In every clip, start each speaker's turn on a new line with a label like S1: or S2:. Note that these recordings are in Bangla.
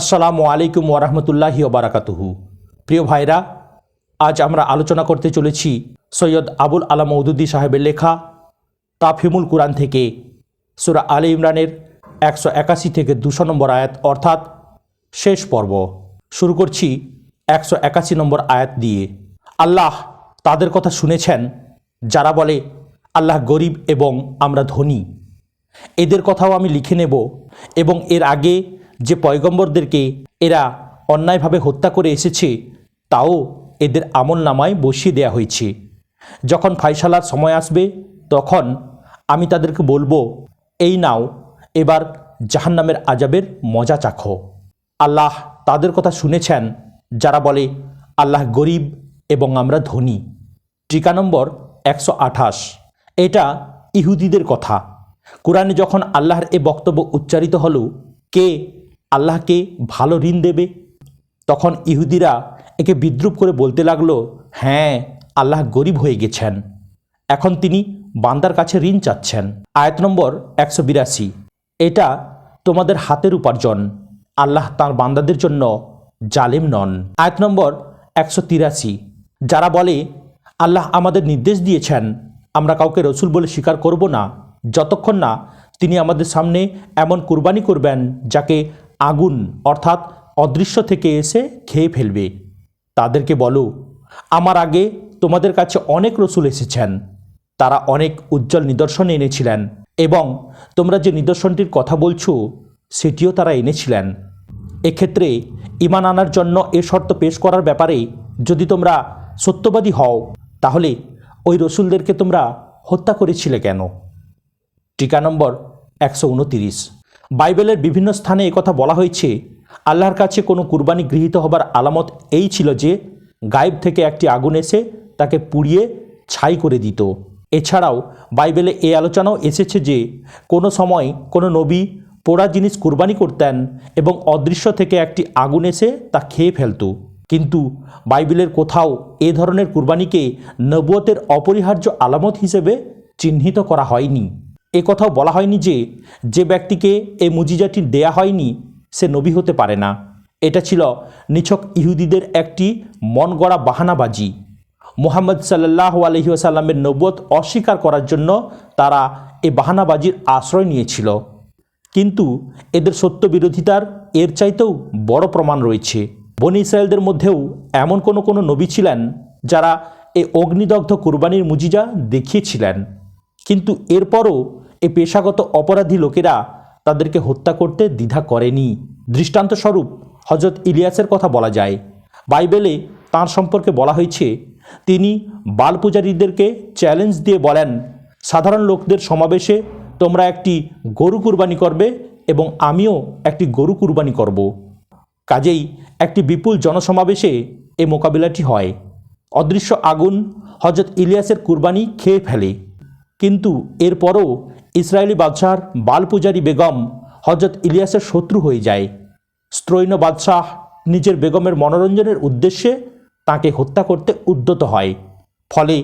S1: আসসালামু আলাইকুম ওরহমতুল্লাহি ওবরাকাতুহু প্রিয় ভাইরা, আজ আমরা আলোচনা করতে চলেছি সৈয়দ আবুল আলা মৌদুদি সাহেবের লেখা তাফিমুল কুরআন থেকে, সুরা আলী ইমরানের একশো একাশি থেকে দুশো নম্বর আয়াত, অর্থাৎ শেষ পর্ব। শুরু করছি একশো একাশি নম্বর আয়াত দিয়ে। আল্লাহ তাদের কথা শুনেছেন, যারা বলে, আল্লাহ গরিব এবং আমরা ধনী। এদের কথাও আমি লিখে নেব এবং এর আগে যে পয়গম্বরদেরকে এরা অন্যায়ভাবে হত্যা করে এসেছে, তাও এদের আমল নামায় বসিয়ে দেয়া হয়েছে। যখন ফাইসালার সময় আসবে, তখন আমি তাদেরকে বলব, এই নাও, এবার জাহান্নামের আজাবের মজা চাখো। আল্লাহ তাদের কথা শুনেছেন, যারা বলে, আল্লাহ গরিব এবং আমরা ধনী। টিকা নম্বর একশো আঠাশ। এটা ইহুদিদের কথা। কোরআনে যখন আল্লাহর এ বক্তব্য উচ্চারিত হলো, কে আল্লাহকে ভালো ঋণ দেবে? তখন ইহুদিরা একে বিদ্রুপ করে বলতে লাগল হ্যাঁ আল্লাহ গরিব হয়ে গেছেন। এখন তিনি বান্দার কাছে ঋণ চাচ্ছেন। আয়াত নম্বর একশো বিরাশি। এটা তোমাদের হাতের উপার্জন। আল্লাহ তার বান্দাদের জন্য জালেম নন। আয়াত নম্বর একশো তিরাশি। যারা বলে, আল্লাহ আমাদের নির্দেশ দিয়েছেন, আমরা কাউকে রসুল বলে স্বীকার করব না, যতক্ষণ না তিনি আমাদের সামনে এমন কুরবানি করবেন যাকে আগুন, অর্থাৎ অদৃশ্য থেকে এসে খেয়ে ফেলবে। তাদেরকে বলো, আমার আগে তোমাদের কাছে অনেক রসুল এসেছেন। তারা অনেক উজ্জ্বল নিদর্শন এনেছিলেন এবং তোমরা যে নিদর্শনটির কথা বলছো, সেটিও তারা এনেছিলেন। এক্ষেত্রে ইমান আনার জন্য এ শর্ত পেশ করার ব্যাপারে যদি তোমরা সত্যবাদী হও, তাহলে ওই রসুলদেরকে তোমরা হত্যা করেছিলে কেন? টিকা নম্বর একশো উনতিরিশ। বাইবেলের বিভিন্ন স্থানে একথা বলা হয়েছে, আল্লাহর কাছে কোনো কুরবানি গৃহীত হবার আলামত এই ছিল যে, গায়েব থেকে একটি আগুন এসে তাকে পুড়িয়ে ছাই করে দিত। এছাড়াও বাইবেলে এই আলোচনাও এসেছে যে, কোনো সময় কোনো নবী পোড়া জিনিস কুরবানি করতেন এবং অদৃশ্য থেকে একটি আগুন এসে তা খেয়ে ফেলত। কিন্তু বাইবেলের কোথাও এ ধরনের কুরবানিকে নবুয়তের অপরিহার্য আলামত হিসেবে চিহ্নিত করা হয়নি। এ কথাও বলা হয়নি যে যে ব্যক্তিকে এই মুজিজাটি দেয়া হয়নি, সে নবী হতে পারে না। এটা ছিল নিছক ইহুদিদের একটি মন গড়া বাহানাবাজি। মোহাম্মদ সাল্লাহ আলহি আসাল্লামের নবুয়ত অস্বীকার করার জন্য তারা এই বাহানাবাজির আশ্রয় নিয়েছিল। কিন্তু এদের সত্য বিরোধিতার এর চাইতেও বড় প্রমাণ রয়েছে। বনি ইসরায়েলদের মধ্যেও এমন কোনো কোনো নবী ছিলেন যারা এই অগ্নিদগ্ধ কুরবানির মুজিজা দেখিয়েছিলেন। কিন্তু এরপরও এই পেশাগত অপরাধী লোকেরা তাদেরকে হত্যা করতে দ্বিধা করেনি। দৃষ্টান্তস্বরূপ হজরত ইলিয়াসের কথা বলা যায়। বাইবেলে তাঁর সম্পর্কে বলা হয়েছে, তিনি বাল পূজারীদেরকে চ্যালেঞ্জ দিয়ে বলেন, সাধারণ লোকদের সমাবেশে তোমরা একটি গরু কুরবানি করবে এবং আমিও একটি গরু কুরবানি করব। কাজেই একটি বিপুল জনসমাবেশে এ মোকাবিলাটি হয়। অদৃশ্য আগুন হজরত ইলিয়াসের কুরবানি খেয়ে ফেলে। কিন্তু এরপরও ইসরায়েলি বাদশাহর বাল পূজারী বেগম হজরত ইলিয়াসের শত্রু হয়ে যায়। স্ত্রৈন বাদশাহ নিজের বেগমের মনোরঞ্জনের উদ্দেশ্যে তাকে হত্যা করতে উদ্যত হয়। ফলে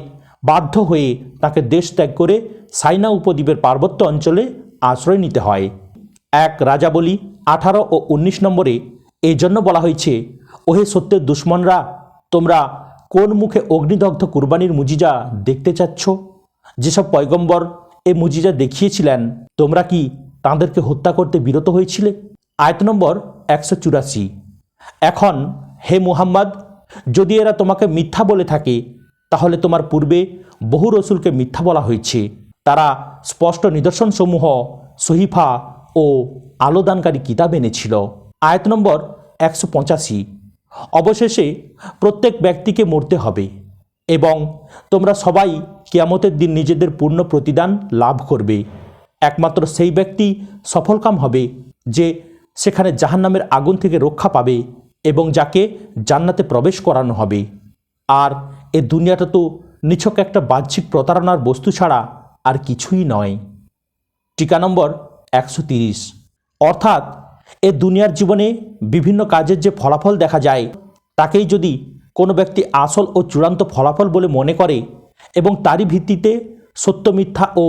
S1: বাধ্য হয়ে তাকে দেশ ত্যাগ করে সাইনা উপদ্বীপের পার্বত্য অঞ্চলে আশ্রয় নিতে হয়। এক রাজাবলী আঠারো ও ১৯ নম্বরে এই জন্য বলা হয়েছে, ওহে সত্যের দুশ্মনরা, তোমরা কোন মুখে অগ্নিদগ্ধ কুরবানির মুজিজা দেখতে চাচ্ছ? যেসব পয়গম্বর এ মুজিজা দেখিয়েছিলেন, তোমরা কি তাঁদেরকে হত্যা করতে বিরত হয়েছিলে? আয়ত নম্বর একশো চুরাশি। এখন, হে মুহাম্মদ, যদি এরা তোমাকে মিথ্যা বলে থাকে, তাহলে তোমার পূর্বে বহু রসুলকে মিথ্যা বলা হয়েছে। তারা স্পষ্ট নিদর্শনসমূহ, সহিফা ও আলোদানকারী কিতাব এনেছিল। আয়াত নম্বর একশো পঁচাশি। অবশেষে প্রত্যেক ব্যক্তিকে মরতে হবে। এবং তোমরা সবাই কিয়ামতের দিন নিজেদের পূর্ণ প্রতিদান লাভ করবে। একমাত্র সেই ব্যক্তি সফলকাম হবে যে সেখানে জাহান্নামের আগুন থেকে রক্ষা পাবে এবং যাকে জান্নাতে প্রবেশ করানো হবে। আর এ দুনিয়াটা তো নিছক একটা বাহ্যিক প্রতারণার বস্তু ছাড়া আর কিছুই নয়। টিকা নম্বর একশো অর্থাৎ এ দুনিয়ার জীবনে বিভিন্ন কাজের যে ফলাফল দেখা যায়, তাকেই যদি কোনো ব্যক্তি আসল ও চূড়ান্ত ফলাফল বলে মনে করে এবং তারই ভিত্তিতে সত্য, মিথ্যা ও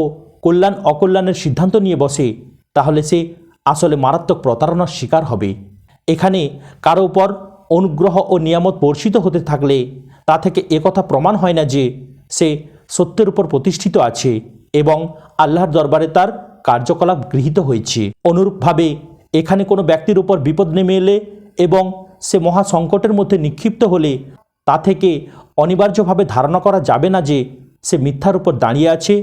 S1: কল্যাণ, অকল্যাণের সিদ্ধান্ত নিয়ে বসে, তাহলে সে আসলে মারাত্মক প্রতারণার শিকার হবে। এখানে কারও উপর অনুগ্রহ ও নিয়ামত বর্ষিত হতে থাকলে তা থেকে একথা প্রমাণ হয় না যে সে সত্যের উপর প্রতিষ্ঠিত আছে এবং আল্লাহর দরবারে তার কার্যকলাপ গৃহীত হয়েছে। অনুরূপভাবে এখানে কোনো ব্যক্তির উপর বিপদ নেমে এলে এবং সে মহা সংকটের মধ্যে নিক্ষিপ্ত হলে তা থেকে অনিবার্যভাবে ধারণা করা যাবে না যে সে মিথ্যার উপর দাঁড়িয়ে আছে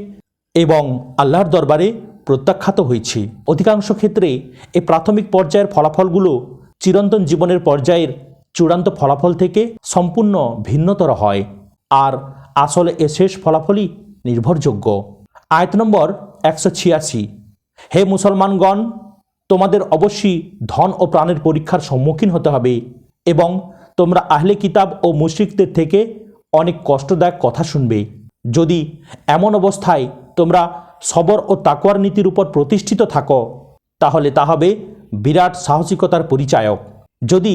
S1: এবং আল্লাহর দরবারে প্রত্যাখ্যাত হয়েছে। অধিকাংশ ক্ষেত্রে এই প্রাথমিক পর্যায়ের ফলাফলগুলো চিরন্তন জীবনের পর্যায়ের চূড়ান্ত ফলাফল থেকে সম্পূর্ণ ভিন্নতর হয় আর আসলে এ শেষ ফলাফলই নির্ভরযোগ্য। আয়ত নম্বর একশো ছিয়াশি। হে মুসলমানগণ, তোমাদের অবশ্যই ধন ও প্রাণের পরীক্ষার সম্মুখীন হতে হবে এবং তোমরা আহলে কিতাব ও মুশরিকদের থেকে অনেক কষ্টদায়ক কথা শুনবে। যদি এমন অবস্থায় তোমরা সবর ও তাকওয়ার নীতির উপর প্রতিষ্ঠিত থাকো, তাহলে তা হবে বিরাট সাহসিকতার পরিচায়ক। যদি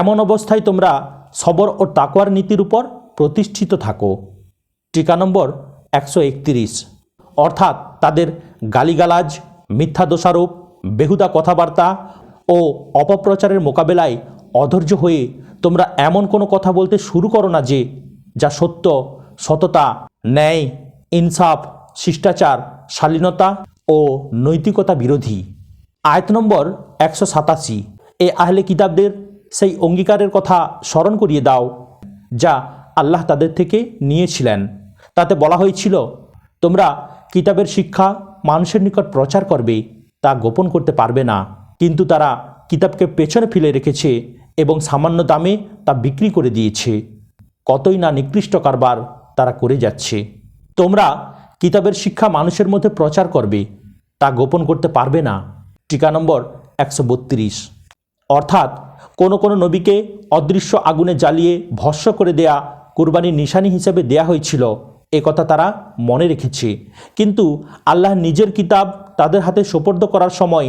S1: এমন অবস্থায় তোমরা সবর ও তাকওয়ার নীতির উপর প্রতিষ্ঠিত থাকো। টিকা নম্বর একশো একত্রিশ। অর্থাৎ তাদের গালিগালাজ, মিথ্যা দোষারোপ, বেহুদা কথাবার্তা ও অপপ্রচারের মোকাবেলায় অধৈর্য হয়ে তোমরা এমন কোনো কথা বলতে শুরু করো না যে, যা সত্য, সততা, ন্যায়, ইনসাফ, শিষ্টাচার, শালীনতা ও নৈতিকতা বিরোধী। আয়ত নম্বর একশো সাতাশি। এ আহলে কিতাবদের সেই অঙ্গীকারের কথা স্মরণ করিয়ে দাও, যা আল্লাহ তাদের থেকে নিয়েছিলেন। তাতে বলা হয়েছিল, তোমরা কিতাবের শিক্ষা মানুষের নিকট প্রচার করবে, তা গোপন করতে পারবে না। কিন্তু তারা কিতাবকে পেছনে ফেলে রেখেছে এবং সামান্য দামে তা বিক্রি করে দিয়েছে। কতই না নিকৃষ্ট কারবার তারা করে যাচ্ছে। তোমরা কিতাবের শিক্ষা মানুষের মধ্যে প্রচার করবে, তা গোপন করতে পারবে না। টিকা নম্বর একশো বত্রিশ। অর্থাৎ কোনো কোনো নবীকে অদৃশ্য আগুনে জ্বালিয়ে ভস্য করে দেয়া কুরবানির নিশানি হিসেবে দেয়া হয়েছিল, এ কথা তারা মনে রেখেছে। কিন্তু আল্লাহ নিজের কিতাব তাদের হাতে সোপর্দ করার সময়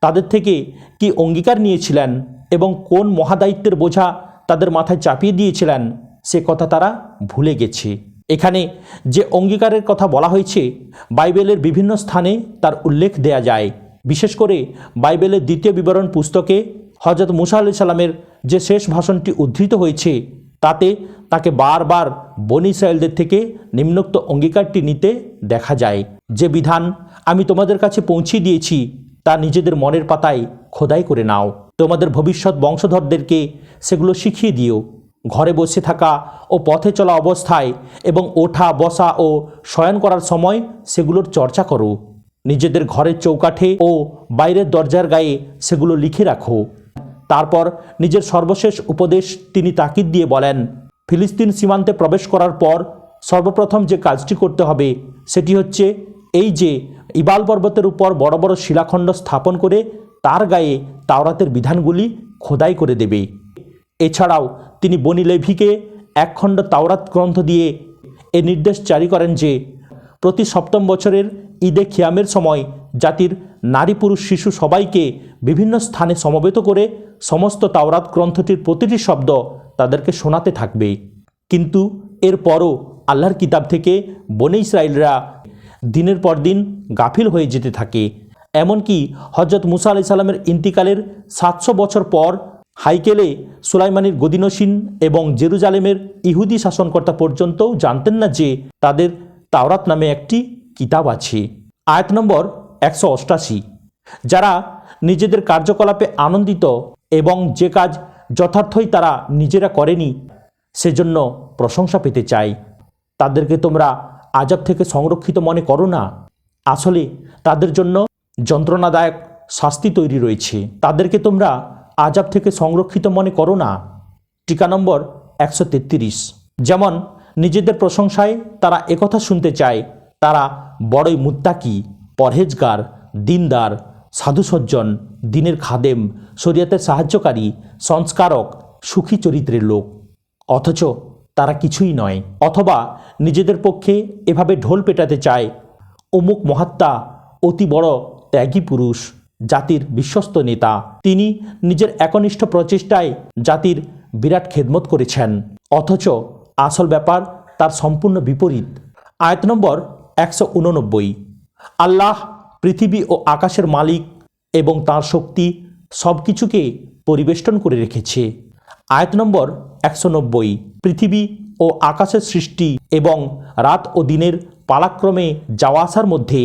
S1: তাদের থেকে কি অঙ্গীকার নিয়েছিলেন? এবং কোন মহাদায়িত্বের বোঝা তাদের মাথায় চাপিয়ে দিয়েছিলেন, সে কথা তারা ভুলে গেছে। এখানে যে অঙ্গীকারের কথা বলা হয়েছে, বাইবেলের বিভিন্ন স্থানে তার উল্লেখ দেয়া যায়। বিশেষ করে বাইবেলের দ্বিতীয় বিবরণ পুস্তকে হজরত মুসা আলি সাল্লামের যে শেষ ভাষণটি উদ্ধৃত হয়েছে, তাতে তাকে বারবার বনি ইসরায়েলদের থেকে নিম্নোক্ত অঙ্গীকারটি নিতে দেখা যায়। যে বিধান আমি তোমাদের কাছে পৌঁছে দিয়েছি, তা নিজেদের মনের পাতায় খোদাই করে নাও। তোমাদের ভবিষ্যৎ বংশধরদেরকে সেগুলো শিখিয়ে দিও। ঘরে বসে থাকা ও পথে চলা অবস্থায় এবং ওঠা, বসা ও শয়ন করার সময় সেগুলোর চর্চা করো। নিজেদের ঘরের চৌকাঠে ও বাইরের দরজার গায়ে সেগুলো লিখে রাখো। তারপর নিজের সর্বশেষ উপদেশ তিনি তাকিদ দিয়ে বলেন, ফিলিস্তিন সীমান্তে প্রবেশ করার পর সর্বপ্রথম যে কাজটি করতে হবে সেটি হচ্ছে এই যে ইবাল পর্বতের উপর বড় বড় শিলাখণ্ড স্থাপন করে তার গায়ে তাওরাতের বিধানগুলি খোদাই করে দেবে। এছাড়াও তিনি বনি লেভিকে একখণ্ড তাওরাত গ্রন্থ দিয়ে এ নির্দেশ জারি করেন যে, প্রতি সপ্তম বছরের ঈদে খিয়ামের সময় জাতির নারী পুরুষ শিশু সবাইকে বিভিন্ন স্থানে সমবেত করে সমস্ত তাওরাত গ্রন্থটির প্রতিটি শব্দ তাদেরকে শোনাতে থাকবে। কিন্তু এরপরও আল্লাহর কিতাব থেকে বনে ইসরায়েলরা দিনের পর দিন গাফিল হয়ে যেতে থাকে। এমনকি হজরত মুসা আলি সাল্লামের ইন্তিকালের সাতশো বছর পর হাইকেলে সুলাইমানির গদিনসিন এবং জেরুজালেমের ইহুদি শাসনকর্তা পর্যন্তও জানতেন না যে তাদের তাওরাত নামে একটি কিতাব আছে। আয়াত নম্বর একশো অষ্টাশি। যারা নিজেদের কার্যকলাপে আনন্দিত এবং যে কাজ যথার্থই তারা নিজেরা করেনি, সেজন্য প্রশংসা পেতে চায়। তাদেরকে তোমরা আজাব থেকে সংরক্ষিত মনে করো না। আসলে তাদের জন্য যন্ত্রণাদায়ক শাস্তি তৈরি রয়েছে। তাদেরকে তোমরা আজাব থেকে সংরক্ষিত মনে করো না। টিকা নম্বর একশো তেত্রিশ। যেমন নিজেদের প্রশংসায় তারা একথা শুনতে চায়, তারা বড়ই মুত্তাকি, পরহেজগার, দিনদার, সাধুসজ্জন, দিনের খাদেম, শরীয়তের সাহায্যকারী, সংস্কারক, সুখী চরিত্রের লোক। অথচ তারা কিছুই নয়। অথবা নিজেদের পক্ষে এভাবে ঢোল পেটাতে চায়, অমুক মহাত্মা অতি বড় ত্যাগী পুরুষ, জাতির বিশ্বস্ত নেতা। তিনি নিজের একনিষ্ঠ প্রচেষ্টায় জাতির বিরাট খেদমত করেছেন। অথচ আসল ব্যাপার তার সম্পূর্ণ বিপরীত। আয়াত নম্বর একশো উননব্বই। আল্লাহ পৃথিবী ও আকাশের মালিক এবং তার শক্তি সব কিছুকে পরিবেষ্টন করে রেখেছে। আয়াত নম্বর একশো নব্বই। পৃথিবী ও আকাশের সৃষ্টি এবং রাত ও দিনের পালাক্রমে যাওয়া আসার মধ্যে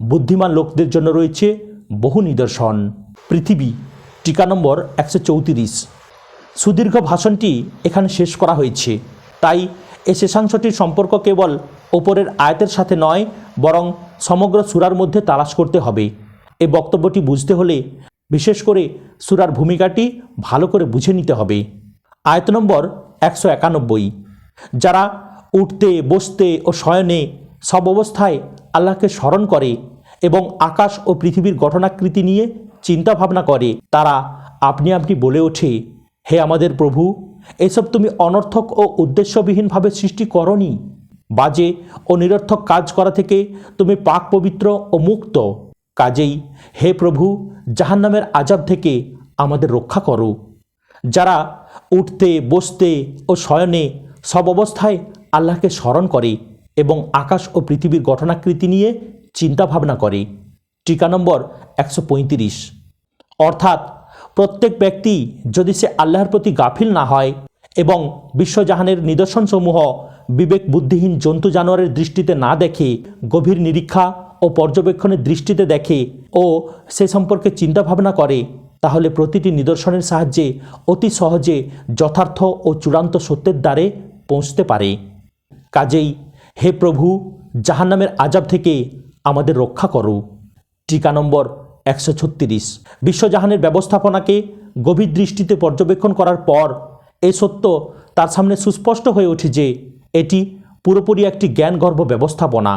S1: বুদ্ধিমান লোকদের জন্য রয়েছে বহু নিদর্শন। পৃথিবী, টিকা নম্বর একশো চৌত্রিশ। সুদীর্ঘ ভাষণটি এখানে শেষ করা হয়েছে। তাই এই শেষাংশটির সম্পর্ক কেবল ওপরের আয়াতের সাথে নয়, বরং সমগ্র সুরার মধ্যে তালাশ করতে হবে। এই বক্তব্যটি বুঝতে হলে বিশেষ করে সুরার ভূমিকাটি ভালো করে বুঝে নিতে হবে। আয়ত নম্বর একশো একানব্বই। যারা উঠতে, বসতে ও শয়নে সব অবস্থায় আল্লাহকে স্মরণ করে এবং আকাশ ও পৃথিবীর গঠনাকৃতি নিয়ে চিন্তা ভাবনা করে। তারা, আপনি আপনি বলে ওঠে, হে আমাদের প্রভু, এসব তুমি অনর্থক ও উদ্দেশ্যবিহীনভাবে সৃষ্টি করনি। বাজে ও নিরর্থক কাজ করা থেকে তুমি পাক পবিত্র ও মুক্ত। কাজেই, হে প্রভু, জাহান্নামের আজাব থেকে আমাদের রক্ষা করো। যারা উঠতে, বসতে ও শয়নে সব অবস্থায় আল্লাহকে স্মরণ করে এবং আকাশ ও পৃথিবীর গঠনাকৃতি নিয়ে চিন্তা ভাবনা করে। টিকা নম্বর একশো পঁয়ত্রিশ। অর্থাৎ প্রত্যেক ব্যক্তি যদি সে আল্লাহর প্রতি গাফিল না হয় এবং বিশ্বজাহানের নিদর্শনসমূহ বিবেক বুদ্ধিহীন জন্তু জানোয়ারের দৃষ্টিতে না দেখে, গভীর নিরীক্ষা ও পর্যবেক্ষণের দৃষ্টিতে দেখে ও সে সম্পর্কে চিন্তা ভাবনা করে, তাহলে প্রতিটি নিদর্শনের সাহায্যে অতি সহজে যথার্থ ও চূড়ান্ত সত্যের দ্বারে পৌঁছতে পারে। কাজেই হে প্রভু, জাহান্নামের আজাব থেকে আমাদের রক্ষা করো। টিকা নম্বর একশো ছত্রিশ। বিশ্বজাহানের ব্যবস্থাপনাকে গভীর দৃষ্টিতে পর্যবেক্ষণ করার পর এই সত্য তার সামনে সুস্পষ্ট হয়ে ওঠে যে এটি পুরোপুরি একটি জ্ঞানগর্ভ ব্যবস্থাপনা।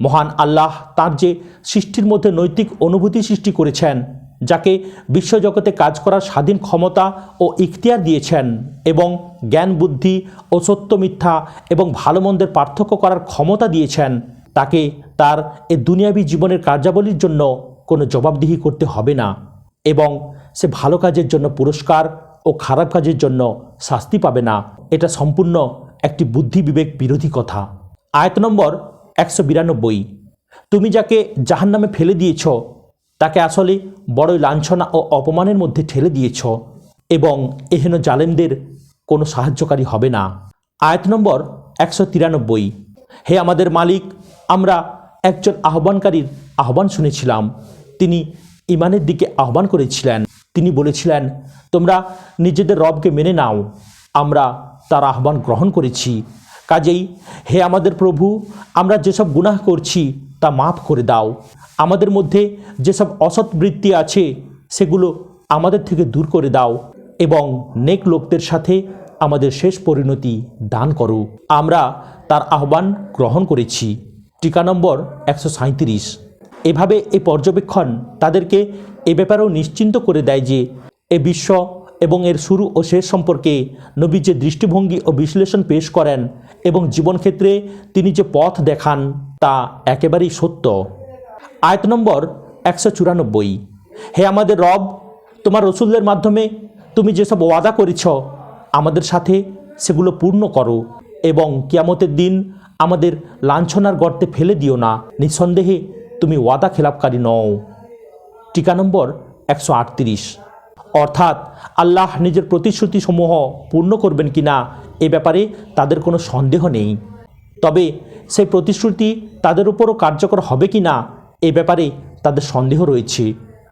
S1: মহান আল্লাহ তার যে সৃষ্টির মধ্যে নৈতিক অনুভূতি সৃষ্টি করেছেন যাকে বিশ্বজগতে কাজ করার স্বাধীন ক্ষমতা ও ইখতিয়ার দিয়েছেন এবং জ্ঞান, বুদ্ধি ও সত্য, মিথ্যা এবং ভালো মন্দের পার্থক্য করার ক্ষমতা দিয়েছেন, তাকে তার এ দুনিয়াবী জীবনের কার্যাবলীর জন্য কোনো জবাবদিহি করতে হবে না এবং সে ভালো কাজের জন্য পুরস্কার ও খারাপ কাজের জন্য শাস্তি পাবে না। এটা সম্পূর্ণ একটি বুদ্ধি বিবেক বিরোধী কথা। আয়ত নম্বর একশো বিরানব্বই। তুমি যাকে জাহান্নামে ফেলে দিয়েছ তাকে আসলে বড়ই লাঞ্ছনা ও অপমানের মধ্যে ঠেলে দিয়েছ এবং এহেন জালেমদের কোনো সাহায্যকারী হবে না। আয়াত নম্বর একশো তিরানব্বই। হে আমাদের মালিক, আমরা একজন আহ্বানকারীর আহ্বান শুনেছিলাম। তিনি ইমানের দিকে আহ্বান করেছিলেন। তিনি বলেছিলেন, তোমরা নিজেদের রবকে মেনে নাও। আমরা তার আহ্বান গ্রহণ করেছি। কাজেই হে আমাদের প্রভু, আমরা যেসব গুনাহ করছি তা মাফ করে দাও। আমাদের মধ্যে যেসব অসৎ বৃত্তি আছে, সেগুলো আমাদের থেকে দূর করে দাও এবং নেক লোকদের সাথে আমাদের শেষ পরিণতি দান করো। আমরা তার আহ্বান গ্রহণ করেছি। টিকা নম্বর একশো সাঁত্রিশ এভাবে এই পর্যবেক্ষণ তাদেরকে এ ব্যাপারেও নিশ্চিন্ত করে দেয় যে, এ বিশ্ব এবং এর শুরু ও শেষ সম্পর্কে নবী যে দৃষ্টিভঙ্গি ও বিশ্লেষণ পেশ করেন এবং জীবনক্ষেত্রে তিনি যে পথ দেখান, তা একেবারেই সত্য। আয়ত নম্বর একশো চুরানব্বই। হে আমাদের রব, তোমার রসুলদের মাধ্যমে তুমি যেসব ওয়াদা করেছ, আমাদের সাথে সেগুলো পূর্ণ করো এবং কিয়ামতের দিন আমাদের লাঞ্ছনার গর্তে ফেলে দিও না। নিঃসন্দেহে তুমি ওয়াদা খেলাপকারী নও। টিকা নম্বর একশো আটত্রিশ। অর্থাৎ আল্লাহ নিজের প্রতিশ্রুতিসমূহ পূর্ণ করবেন কি না এ ব্যাপারে তাদের কোনো সন্দেহ নেই। তবে সেই প্রতিশ্রুতি তাদের উপরও কার্যকর হবে কি না এ ব্যাপারে তাদের সন্দেহ রয়েছে।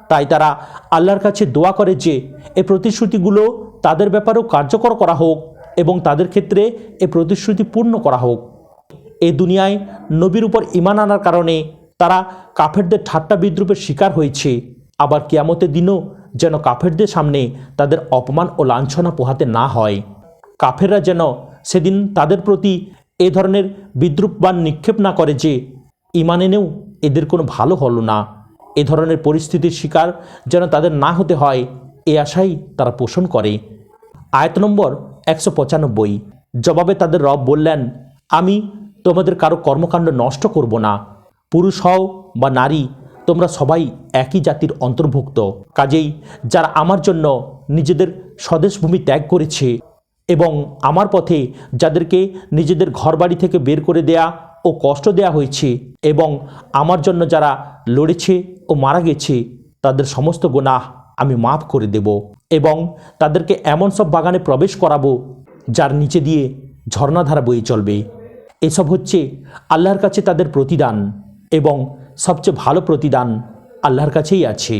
S1: তাই তারা আল্লাহর কাছে দোয়া করে যে, এ প্রতিশ্রুতিগুলো তাদের ব্যাপারেও কার্যকর করা হোক এবং তাদের ক্ষেত্রে এ প্রতিশ্রুতি পূর্ণ করা হোক। এ দুনিয়ায় নবীর উপর ইমান আনার কারণে তারা কাফেরদের ঠাট্টা বিদ্রুপের শিকার হয়েছে। আবার কিয়ামতের দিনও যেন কাফেরদের সামনে তাদের অপমান ও লাঞ্ছনা পোহাতে না হয়। কাফেররা যেন সেদিন তাদের প্রতি এ ধরনের বিদ্রুপবান নিক্ষেপ না করে যে ইমান এনেও এদের কোনো ভালো হলো না। এ ধরনের পরিস্থিতির শিকার যেন তাদের না হতে হয়, এ আশাই তারা পোষণ করে। আয়ত নম্বর একশো পঁচানব্বই। জবাবে তাদের রব বললেন, আমি তোমাদের কারও কর্মকাণ্ড নষ্ট করব না। পুরুষ হও বা নারী, তোমরা সবাই একই জাতির অন্তর্ভুক্ত। কাজেই যারা আমার জন্য নিজেদের স্বদেশভূমি ত্যাগ করেছে এবং আমার পথে যাদেরকে নিজেদের ঘরবাড়ি থেকে বের করে দেয়া ও কষ্ট দেয়া হয়েছে এবং আমার জন্য যারা লড়েছে ও মারা গেছে, তাদের সমস্ত গুনাহ আমি মাফ করে দেব এবং তাদেরকে এমন সব বাগানে প্রবেশ করাবো, যার নিচে দিয়ে ঝর্ণাধারা বয়ে চলবে। এসব হচ্ছে আল্লাহর কাছে তাদের প্রতিদান এবং সবচেয়ে ভালো প্রতিদান আল্লাহর কাছেই আছে।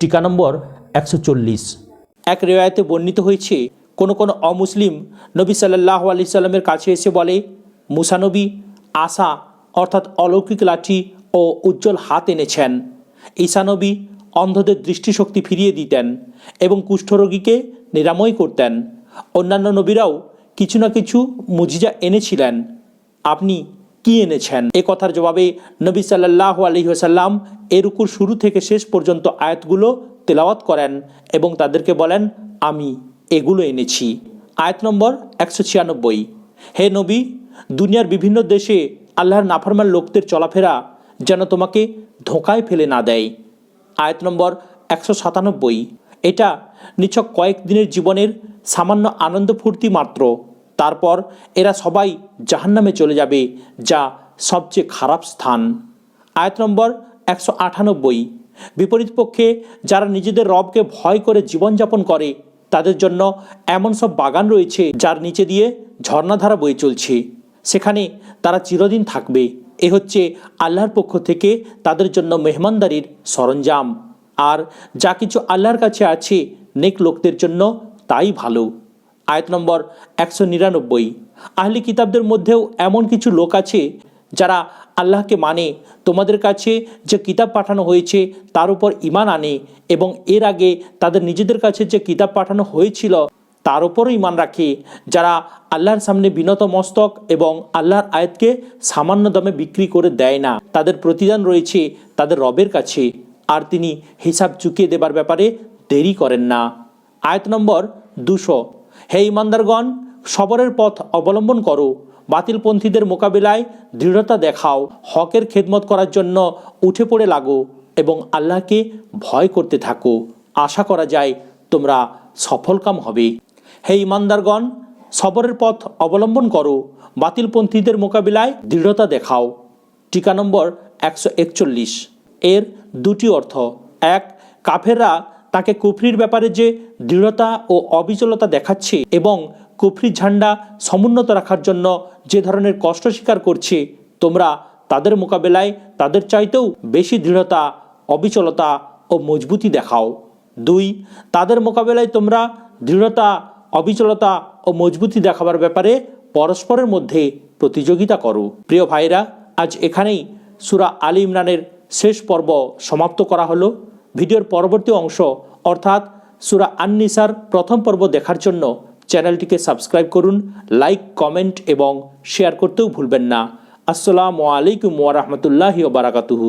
S1: টিকা নম্বর একশো চল্লিশ। এক রেওয়ায়তে বর্ণিত হয়েছে, কোনো কোনো অমুসলিম নবী সাল্লাহ আলি সাল্লামের কাছে এসে বলে মুসানবী আশা, অর্থাৎ অলৌকিক লাঠি ও উজ্জ্বল হাত এনেছেন। ঈশানবী অন্ধদের দৃষ্টিশক্তি ফিরিয়ে দিতেন এবং কুষ্ঠরোগীকে নিরাময় করতেন। অন্যান্য নবীরাও কিছু না কিছু মুজিজা এনেছিলেন। আপনি কি এনেছেন? এ কথার জবাবে নবী সাল্লাহ আলহিহাসাল্লাম এরুকুর শুরু থেকে শেষ পর্যন্ত আয়াতগুলো তেলাওয়াত করেন এবং তাদেরকে বলেন, আমি এগুলো এনেছি। আয়াত নম্বর একশো ছিয়ানব্বই। হে নবী দুনিয়ার বিভিন্ন দেশে আল্লাহর নাফরমান লোকদের চলাফেরা যেন তোমাকে ধোঁকায় ফেলে না দেয়। আয়াত নম্বর একশো সাতানব্বই। এটা নিছক কয়েক দিনের জীবনের সামান্য আনন্দ ফুর্তি মাত্র। তারপর এরা সবাই জাহান্নামে চলে যাবে, যা সবচেয়ে খারাপ স্থান। আয়াত নম্বর একশো আটানব্বই। বিপরীত পক্ষে যারা নিজেদের রবকে ভয় করে জীবনযাপন করে, তাদের জন্য এমন সব বাগান রয়েছে, যার নিচে দিয়ে ঝর্ণাধারা বয়ে চলছে। সেখানে তারা চিরদিন থাকবে। এ হচ্ছে আল্লাহর পক্ষ থেকে তাদের জন্য মেহমানদারির সরঞ্জাম। আর যা কিছু আল্লাহর কাছে আছে নেক লোকদের জন্য তাই ভালো। আয়াত নম্বর একশো নিরানব্বই। আহলি কিতাবদের মধ্যেও এমন কিছু লোক আছে যারা আল্লাহকে মানে তোমাদের কাছে যে কিতাব পাঠানো হয়েছে তার উপর ইমান আনে এবং এর আগে তাদের নিজেদের কাছে যে কিতাব পাঠানো হয়েছিল তার উপরও ইমান রাখে। যারা আল্লাহর সামনে বিনত মস্তক এবং আল্লাহর আয়াতকে সামান্য দামে বিক্রি করে দেয় না, তাদের প্রতিদান রয়েছে তাদের রবের কাছে। আর তিনি হিসাব চুকিয়ে দেবার ব্যাপারে দেরি করেন না। আয়াত নম্বর দুশো। হে ইমানদারগণ সবরের পথ অবলম্বন করো। বাতিলপন্থীদের মোকাবিলায় দৃঢ়তা দেখাও। হকের খেদমত করার জন্য উঠে পড়ে লাগো এবং আল্লাহকে ভয় করতে থাকো। আশা করা যায় তোমরা সফলকাম হবে। হে ইমানদারগণ, সবরের পথ অবলম্বন করো, বাতিলপন্থীদের মোকাবিলায় দৃঢ়তা দেখাও। টিকা নম্বর একশো একচল্লিশ। এর দুটি অর্থ। এক, কাফেররা তাকে কুফরির ব্যাপারে যে দৃঢ়তা ও অবিচলতা দেখাচ্ছে এবং কুফরি ঝান্ডা সমুন্নত রাখার জন্য যে ধরনের কষ্ট স্বীকার করছে, তোমরা তাদের মোকাবেলায় তাদের চাইতেও বেশি দৃঢ়তা, অবিচলতা ও মজবুতি দেখাও। দুই, তাদের মোকাবেলায় তোমরা দৃঢ়তা অবিচলতা ও মজবুতি দেখাবার ব্যাপারে পরস্পরের মধ্যে প্রতিযোগিতা করো। প্রিয় ভাইরা আজ এখানেই সুরা আলী ইমরানের শেষ পর্ব সমাপ্ত করা হলো। ভিডিওর পরবর্তী অংশ, অর্থাৎ সুরা আননিসার প্রথম পর্ব দেখার জন্য চ্যানেলটিকে সাবস্ক্রাইব করুন, লাইক, কমেন্ট এবং শেয়ার করতেও ভুলবেন না। আসসালামু আলাইকুম ওয়া রাহমাতুল্লাহি ওয়া বারাকাতুহু।